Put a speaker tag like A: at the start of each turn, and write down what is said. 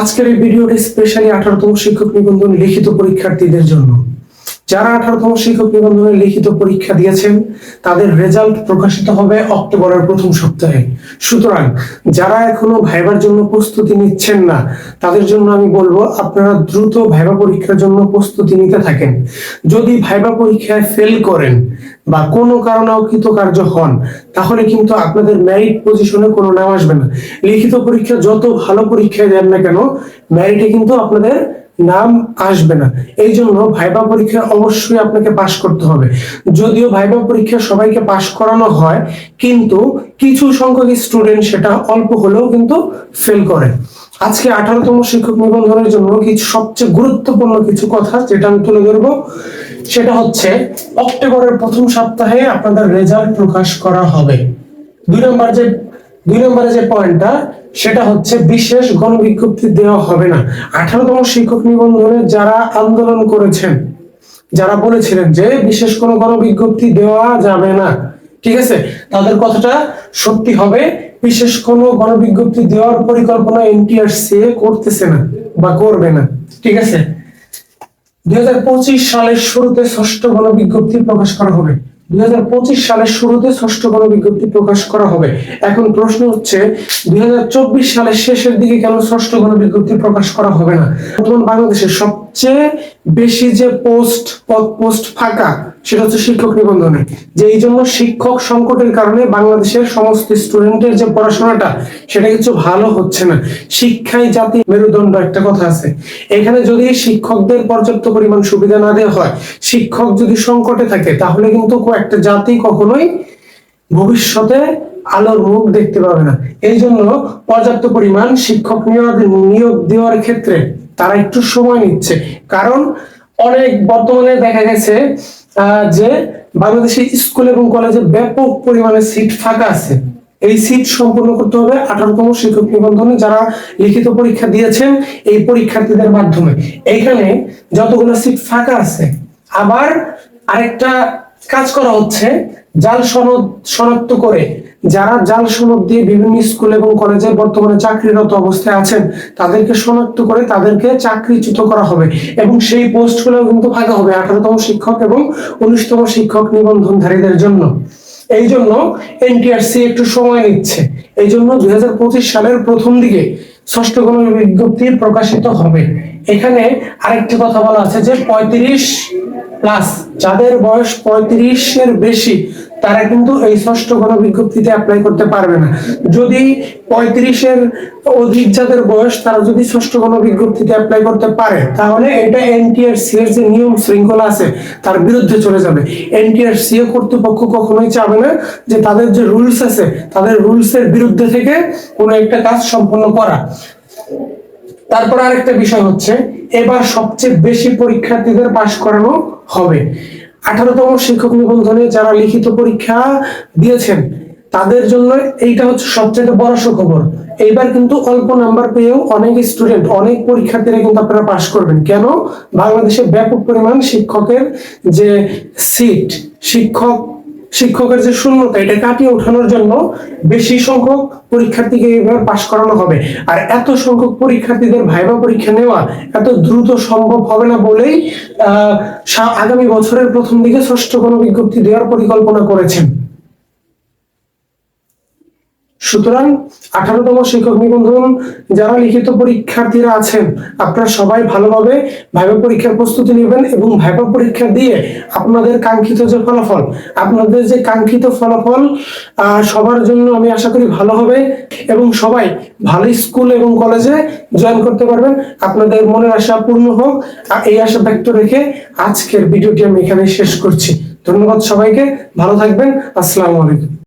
A: আজকের এই ভিডিওটি স্পেশালি আঠারোতম শিক্ষক নিবন্ধন লিখিত পরীক্ষার্থীদের জন্য। যারা আঠারোতম শিক্ষক নিবন্ধনের লিখিত পরীক্ষা দিয়েছেন, তাদের রেজাল্ট প্রকাশিত হবে অক্টোবরের প্রথম সপ্তাহে। সুতরাং, যারা এখনও ভাইবার জন্য প্রস্তুতি নিচ্ছেন না, তাদের জন্য আমি বলব, আপনারা দ্রুত ভাইবা পরীক্ষার জন্য প্রস্তুতি নিতে থাকেন। যদি ভাইবা পরীক্ষায় ফেল করেন বা কোনো কারণে অকৃতকার্য হন, তাহলে কিন্তু আপনাদের মেরিট পজিশনে কোনো নাম আসবে না। লিখিত পরীক্ষা যত ভালো পরীক্ষায় দেন না কেন মেরিটে কিন্তু আপনাদের নাম আসবে না। এই জন্য ভাইবা পরীক্ষা অবশ্যই আপনাকে পাশ করতে হবে। যদিও ভাইবা পরীক্ষা সবাইকে পাশ করানো হয়, কিন্তু কিছু সংখ্যক স্টুডেন্ট সেটা অল্প হলেও কিন্তু ফেল করে। আজকে আঠারোতম শিক্ষক নিবন্ধনের জন্য কিছু সবচেয়ে গুরুত্বপূর্ণ কিছু কথা, যেটা আমি তুলে ধরবো। সেটা হচ্ছে, অক্টোবরের প্রথম সপ্তাহে আপনাদের রেজাল্ট প্রকাশ করা হবে। দুই নম্বর যে, দুই নম্বরে যে পয়েন্টটা, সেটা হচ্ছে বিশেষ গণবিজ্ঞপ্তি দেওয়া হবে না। আঠারোতম শিক্ষক নিবন্ধনে যারা আন্দোলন করেছেন, যারা বলেছিলেন যে বিশেষ কোনো গণবিজ্ঞপ্তি দেওয়া যাবে না, ঠিক আছে? তাদের কথাটা সত্যি হবে, বিশেষ কোনো গণবিজ্ঞপ্তি দেওয়ার পরিকল্পনা এনটিআরসি করতেছে না বা করবে না, ঠিক আছে? দুই সালের শুরুতে ষষ্ঠ গণবিজ্ঞপ্তি প্রকাশ করা হবে। দুই হাজার পঁচিশ সালের শুরুতে ষষ্ঠ গণবিজ্ঞপ্তি প্রকাশ করা হবে। এখন প্রশ্ন হচ্ছে, দুই হাজার চব্বিশ সালের শেষের দিকে কেন ষষ্ঠ গণবিজ্ঞপ্তি প্রকাশ করা হবে না? বর্তমান বাংলাদেশের সবচেয়ে বেশি যে পোস্ট, পদ পোস্ট ফাঁকা, সেটা হচ্ছে শিক্ষক নিবন্ধনে। যে এই জন্য শিক্ষক সংকটের কারণে বাংলাদেশের সমস্ত স্টুডেন্টের যে পড়াশোনাটা, সেটা কিছু ভালো হচ্ছে না। শিক্ষাই জাতি মেরুদণ্ড একটা কথা আছে। এখানে যদি শিক্ষকদের পর্যাপ্ত পরিমাণ সুবিধা না দেওয়া হয়, শিক্ষক যদি সংকটে থাকে, তাহলে কিন্তু একটা জাতি কখনোই ভবিষ্যতে আলোর মুখ দেখতে পাবে না। এই জন্য পর্যাপ্ত পরিমাণ শিক্ষক নিয়োগ নিয়োগ দেওয়ার ক্ষেত্রে তারা একটু সময় নিচ্ছে। কারণ অনেক বর্তমানে দেখা গেছে যে বাংলাদেশের স্কুল এবং কলেজে ব্যাপক পরিমাণে সিট ফাঁকা আছে। এই সিট সম্পূর্ণ করতে হবে আঠারোতম শিক্ষক নিবন্ধনে যারা লিখিত পরীক্ষা দিয়েছেন এই পরীক্ষার্থীদের মাধ্যমে। এইখানে যতগুলো সিট ফাঁকা আছে, আবার আরেকটা কাজ করা হচ্ছে, জাল সনদ শনাক্ত করে যারা জাল সনদ দিয়ে বিভিন্ন স্কুল এবং কলেজে বর্তমানে চাকরিরত অবস্থায় আছেন, তাদেরকে শনাক্ত করে তাদেরকে চাকরিচ্যুত করা হবে এবং সেই পোস্টগুলো কিন্তু ফাঁকা হবে আঠারোতম শিক্ষক এবং উনিশতম শিক্ষক নিবন্ধনধারীদের জন্য। এই জন্য এনটিআরসি একটু সময় নিচ্ছে। এই জন্য দুই হাজার পঁচিশ সালের প্রথম দিকে ষষ্ঠ গণ বিজ্ঞপ্তি প্রকাশিত হবে। এখানে আরেকটি কথা বলা আছে যে পঁয়ত্রিশ প্লাস যাদের বয়স পঁয়ত্রিশের বেশি, তারা কিন্তু এই ষষ্ঠ গণ বিজ্ঞপ্তিতে অ্যাপ্লাই করতে পারবে না। যদি পঁয়ত্রিশের অধিক যাদের বয়স, তারা যদি ষষ্ঠ গণ বিজ্ঞপ্তিতে অ্যাপ্লাই করতে পারে, তাহলে এটা এনটিআরসি এর যে নিয়ম শৃঙ্খলা আছে, তার বিরুদ্ধে চলে যাবে। এনটিআরসি কর্তৃপক্ষ কখনোই চাবে না যে তাদের যে রুলস আছে, তাদের রুলস এর বিরুদ্ধে থেকে কোনো একটা কাজ সম্পন্ন করা। তারপর আরেকটা বিষয় হচ্ছে, এবার সবচেয়ে বেশি পরীক্ষার্থীদের পাশ করানো হবে। আঠারোতম শিক্ষক নিবন্ধনে যারা লিখিত পরীক্ষা দিয়েছেন, তাদের জন্য এইটা হচ্ছে সবচেয়ে বড় সুখবর। এইবার কিন্তু অল্প নাম্বার পেয়েও অনেক স্টুডেন্ট অনেক পরীক্ষার্থীরা কিন্তু আপনারা পাশ করবেন। কেন? বাংলাদেশে ব্যাপক পরিমাণ শিক্ষকের যে সিট শিক্ষক শিক্ষকের যে শূন্যতা, এটা কাটিয়ে ওঠানোর জন্য বেশি সংখ্যক পরীক্ষার্থীকে এইভাবে পাশ করানো হবে। আর এত সংখ্যক পরীক্ষার্থীদের ভাইবা পরীক্ষা নেওয়া এত দ্রুত সম্ভব হবে না বলেই আগামী বছরের প্রথম দিকে ষষ্ঠ কোনো বিজ্ঞপ্তি দেওয়ার পরিকল্পনা করেছেন। সুতরাং আঠারোতম শিক্ষক নিবন্ধন যারা লিখিত পরীক্ষার্থীরা আছেন, আপনারা সবাই ভালোভাবে ভাইবা পরীক্ষার প্রস্তুতি নেবেন এবং ভাইবা পরীক্ষা দিয়ে আপনাদের কাঙ্ক্ষিত যে ফলাফল, আপনাদের যে কাঙ্ক্ষিত ফলাফল সবার জন্য আমি আশা করি ভালো হবে এবং সবাই ভালো স্কুল এবং কলেজে জয়েন করতে পারবেন। আপনাদের মনের আশা পূর্ণ হোক। এই আশা ব্যক্ত রেখে আজকের ভিডিওটি আমি এখানে শেষ করছি। ধন্যবাদ সবাইকে। ভালো থাকবেন। আসসালামু আলাইকুম।